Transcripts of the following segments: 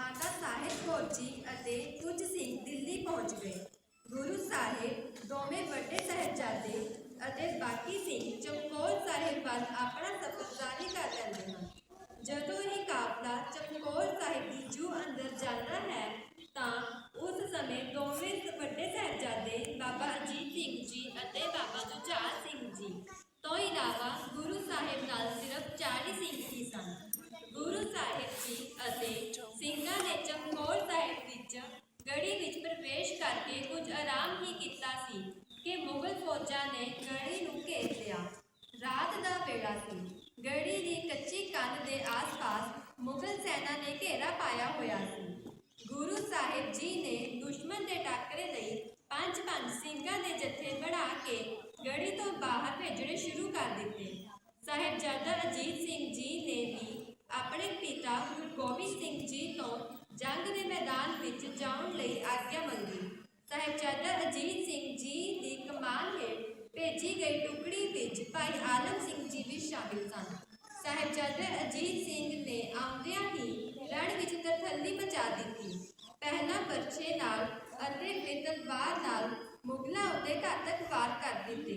ਮਾਤਾ ਸਾਹਿਬ ਕੌਰ ਜੀ ਅਤੇ ਕੁਝ ਸਿੰਘ ਦਿੱਲੀ ਪਹੁੰਚ ਗਏ। ਗੁਰੂ ਸਾਹਿਬ ਦੋਵੇਂ ਵੱਡੇ ਸਾਹਿਬਜ਼ਾਦੇ ਅਤੇ ਬਾਕੀ ਸਿੰਘ ਚਮਕੌਰ ਸਾਹਿਬ ਵੱਲ ਆਪਣਾ ਸਫ਼ਰ ਜਾਰੀ ਕਰ ਲੈਂਦੇ ਹਨ। ਜਦੋਂ ਇਹ ਕਾਫਲਾ ਚਮਕੌਰ ਸਾਹਿਬ ਦੀ ਜੂ ਅੰਦਰ ਜਾਂਦਾ ਹੈ ਤਾਂ ਉਸ ਸਮੇਂ ਦੋਵੇਂ ਵੱਡੇ ਸਾਹਿਬਜ਼ਾਦੇ ਬਾਬਾ ਅਜੀਤ ਸਿੰਘ ਜੀ ਅਤੇ ਬਾਬਾ ਜੁਝਾਰ ਸਿੰਘ ਜੀ ਤੋਂ ਇਲਾਵਾ ਗੁਰੂ ਸਾਹਿਬ ਨਾਲ ਸਿਰਫ 40 ਸਿੰਘ ਹੀ ਸਨ ਗੁਰੂ ਸਾਹਿਬ ਜੀ ਅਤੇ ਸਿੰਘਾਂ ਨੇ ਚਮਕੌਰ ਸਾਹਿਬ ਵਿੱਚ ਗੜੀ ਵਿੱਚ ਪ੍ਰਵੇਸ਼ ਕਰਕੇ ਕੁਝ ਆਰਾਮ ਹੀ ਕੀਤਾ ਸੀ ਕਿ ਮੁਗਲ ਫੌਜਾਂ ਨੇ ਗੜੀ ਨੂੰ ਘੇਰ ਲਿਆ। ਰਾਤ ਦਾ ਵੇਲਾ ਸੀ। ਗੜੀ ਦੀ ਕੱਚੀ ਕੰਧ ਦੇ ਆਸ-ਪਾਸ ਮੁਗਲ ਸੈਨਾ ਨੇ ਘੇਰਾ ਪਾਇਆ ਹੋਇਆ ਸੀ। ਗੁਰੂ ਸਾਹਿਬ ਜੀ ਨੇ ਦੁਸ਼ਮਣ ਦੇ ਟਾਕਰੇ ਲਈ ਪੰਜ ਪੰਜ ਸਿੰਘਾਂ ਦੇ ਜਥੇ ਬਣਾ ਕੇ ਗੜੀ ਤੋਂ ਬਾਹਰ ਭੇਜਣੇ ਸ਼ੁਰੂ ਕਰ ਦਿੱਤੇ। ਸਾਹਿਬਜ਼ਾਦਾ ਅਜੀਤ ਸਿੰਘ ਜੀ ਨੇ ਵੀ ਆਪਣੇ ਪਿਤਾ ਗੁਰੂ ਗੋਬਿੰਦ ਸਿੰਘ ਜੀ ਤੋਂ ਜੰਗ ਦੇ ਮੈਦਾਨ ਵਿੱਚ ਜਾਣ ਲਈ ਆਗਿਆ ਮੰਗੀ। ਸਾਹਿਬਜ਼ਾਦਾ ਅਜੀਤ ਸਿੰਘ ਜੀ ਦੀ ਕਮਾਨ ਹੇਠ ਭੇਜੀ ਗਈ ਟੁਕੜੀ ਵਿੱਚ ਭਾਈ ਆਲਮ ਸਿੰਘ ਜੀ ਵੀ ਸ਼ਾਮਿਲ ਸਨ। ਸਾਹਿਬਜ਼ਾਦਾ ਅਜੀਤ ਸਿੰਘ ਨੇ ਆਉਂਦਿਆਂ ਹੀ ਰਣ ਵਿੱਚ ਤਰਥੱਲੀ ਮਚਾ ਦਿੱਤੀ। ਪਹਿਲਾਂ ਪਰਛੇ ਨਾਲ ਅਤੇ ਫਿਰ ਤਲਵਾਰ ਨਾਲ ਮੁਗਲਾਂ ਉੱਤੇ ਘਾਤਕ ਵਾਰ ਕਰ ਦਿੱਤੇ।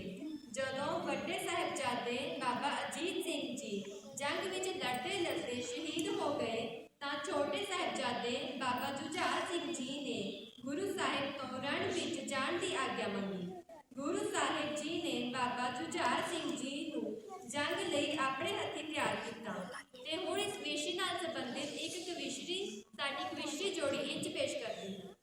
ਜਦੋਂ ਵੱਡੇ ਸਾਹਿਬਜ਼ਾਦੇ ਬਾਬਾ ਅਜੀਤ ਸਿੰਘ ਜੀ ਜੰਗ ਵਿੱਚ ਲੜਦੇ ਲੜਦੇ ਸ਼ਹੀਦ ਹੋ ਗਏ, ਤਾਂ ਛੋਟੇ ਸਾਹਿਬਜ਼ਾਦੇ ਬਾਬਾ ਜੁਝਾਰ ਸਿੰਘ ਜੀ ਨੇ ਗੁਰੂ ਸਾਹਿਬ ਤੋਂ ਰਣ ਵਿੱਚ ਜਾਣ ਦੀ ਆਗਿਆ ਮੰਗੀ। ਗੁਰੂ ਸਾਹਿਬ ਜੀ ਨੇ ਬਾਬਾ ਜੁਝਾਰ ਸਿੰਘ ਜੀ ਜੰਗ ਲਈ ਆਪਣੇ ਹੱਥੀਂ ਤਿਆਰ ਕੀਤਾ। ਤੇ ਹੁਣ ਇਸ ਵਿਸ਼ੇ ਨਾਲ ਸੰਬੰਧਿਤ ਇੱਕ ਕਵਿਸ਼ਰੀ, ਸਾਡੀ ਕਵਿਸ਼ਰੀ ਜੋੜੀ ਇੰਚ ਪੇਸ਼ ਕਰਦੀ ਹੈ।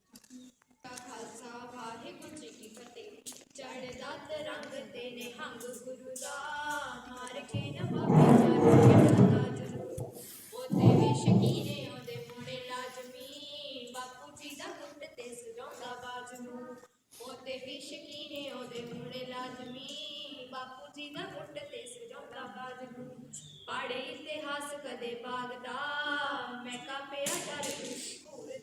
ਦਾ ਖਾਲਸਾ, ਵਾਹਿਗੁਰੂ ਜੀ ਕੀ ਫਤਿਹ। ਚੜ੍ਹਦਾ ਤਰੰਗ ਤੇ ਨਿਹੰਗ ਗੁਰੂ ਦਾ ਮਾਰ ਕੇ ਨਵਾਬੇ ਚਰਨ ਦਾ ਜਰੂ ਉਹਦੇ ਵੀ ਸ਼ਕੀਨੇ, ਉਹਦੇ ਮੋੜੇ ਲਾਜ਼ਮੀ। ਬਾਪੂ ਜੀ ਦਾ ਗੁੱਟ ਤੇ ਸਜਾਉਂਦਾ ਬਾਜ। ਉਹਦੇ ਵੀ ਸ਼ਕੀਨੇ, ਉਹਦੇ ਮੋੜੇ ਲਾਜ਼ਮੀ। ਬਾਪੂ ਜੀ ਤੇ ਸਜਾਉਂਦਾ ਬਾਜ ਪਾੜੇ ਇਤਿਹਾਸ ਕਦੇ ਬਾਗਦਾ ਮੈਂ ਕਾਪਿਆ ਡਰ ਘੂਰ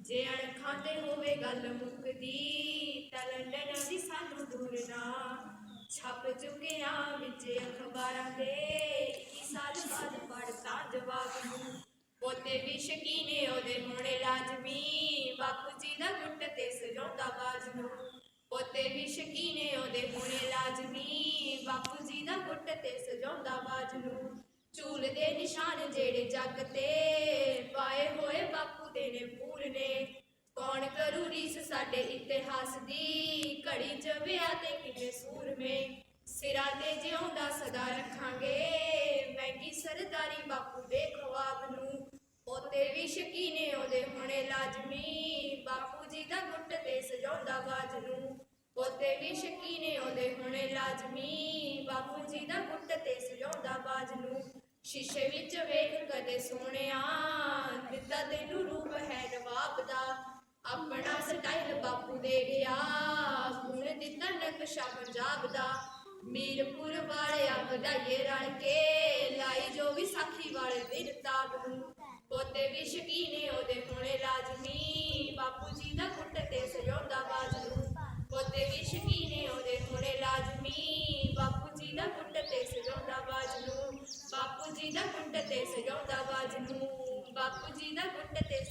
ਜੇ ਅਣਖਾਂ ਤੇ ਹੋਵੇ ਗੱਲ ਮੁੱਕਦੀ, ਤਾਂ ਲੰਡਨ ਵੀ ਸਾਨੂੰ ਦੂਰ ਨਾ ਛਪ ਚੁੱਕਿਆ ਵਿੱਚ ਅਖਬਾਰਾਂ ਦੇ 21 ਸਾਲ ਬਾਅਦ ਪੜਤਾ ਜਵਾਬ ਨੂੰ। ਪੋਤੇ ਵੀ ਸ਼ਕੀਨੇ, ਉਹਦੇ ਹੋਣੇ ਲਾਜ਼ਮੀ ਬਾਪੂ ਜੀ ਦਾ ਗੁੱਟ ਤੇ ਸਜਾਉਂਦਾ ਬਾਜ ਨੂੰ। ਪੋਤੇ ਵੀ ਸ਼ਕੀਨੇ, ਉਹਦੇ ਹੋਣੇ ਲਾਜ਼ਮੀ ਬਾਪੂ ਜੀ ਦਾ ਗੁੱਟ ਤੇ ਸਜਾਉਂਦਾ ਬਾਜ ਨੂੰ। ਚੂਲ ਦੇ ਨਿਸ਼ਾਨ ਜਿਹੜੇ ਜੱਗ ਤੇ ਪਾਏ ਹੋਏ ਬਾਪੂ ਦੇ ਨੇ ਪੂਰਨੇ ਕੌਣ ਕਰੂ ਰੀਸ ਸਾਡੇ ਇਤਿਹਾਸ ਦੀ? ਘੜੀ ਚ ਵਿਆਹ ਤੇ ਕਿਵੇਂ ਸੂਰਮੇ? ਸਿਰਾਂ ਤੇ ਜਿਉਂਦਾ ਸਦਾ ਰੱਖਾਂਗੇ। ਮਹਿੰਗੀ ਸਰਦਾਰੀ ਬਾਪੂ ਦੇ ਖਵਾਬ ਨੂੰ। ਪੋਤੇ ਵੀ ਸ਼ਕੀਨੇ ਉਹਦੇ ਹੋਣੇ ਲਾਜ਼ਮੀ। ਬਾਪੂ ਜੀ ਦਾ ਗੁੱਟ ਤੇ ਸਜਾਉਂਦਾ ਬਾਜ ਨੂੰ। ਪੋਤੇ ਵੀ ਸ਼ਕੀਨੇ ਉਹਦੇ ਹੋਣੇ ਲਾਜ਼ਮੀ। ਬਾਪੂ ਜੀ ਦਾ ਗੁੱਟ ਤੇ ਸਜਾਉਂਦਾ ਬਾਜ ਨੂੰ। ਸ਼ੀਸ਼ੇ ਵਿੱਚ ਵੇਖ ਕਦੇ ਸੋਹਣਿਆ, ਦਿੱਤਾ ਤੈਨੂੰ ਰੂਪ ਹੈ ਨਵਾਬ ਦਾ। ਆਪਣਾ ਸਟਾਈਲ ਬਾਪੂ ਦੇ ਗਿਆ ਗੁਣ ਦਿੱਤਾ ਨਕਸ਼ਾ ਪੰਜਾਬ ਦਾ। ਮੀਰਪੁਰ ਵਾਲਿਆ ਵਧਾਈਏ ਰਲ ਕੇ, ਲਾਈ ਜੋ ਵੀ ਸਾਖੀ ਵਾਲੇ ਦਿਨ ਤਾਬ ਨੂੰ। ਪੋਤੇ ਵੀ ਸ਼ਕੀਨੇ ਉਹਦੇ ਹੋਣੇ ਲਾਜ਼ਮੀ ਬਾਪੂ ਜੀ ਦਾ ਗੁੱਟ ਤੇ ਸਜਾਉਂਦਾ ਬਾਜ ਨੂੰ ਪੋਤੇ ਵੀ ਸ਼ਕੀਨੇ ਉਹਦੇ ਹੋਣੇ ਲਾਜ਼ਮੀ ਬਾਪੂ ਜੀ ਦਾ ਗੁੱਟ ਤੇ ਸਜਾਉਂਦਾ ਬਾਜ ਨੂੰ ਬਾਪੂ ਜੀ ਦਾ ਗੁੱਟ ਤੇ ਸਜਾਉਂਦਾ ਬਾਜ ਨੂੰ ਬਾਪੂ ਜੀ ਦਾ ਗੁੱਟ ਤੇ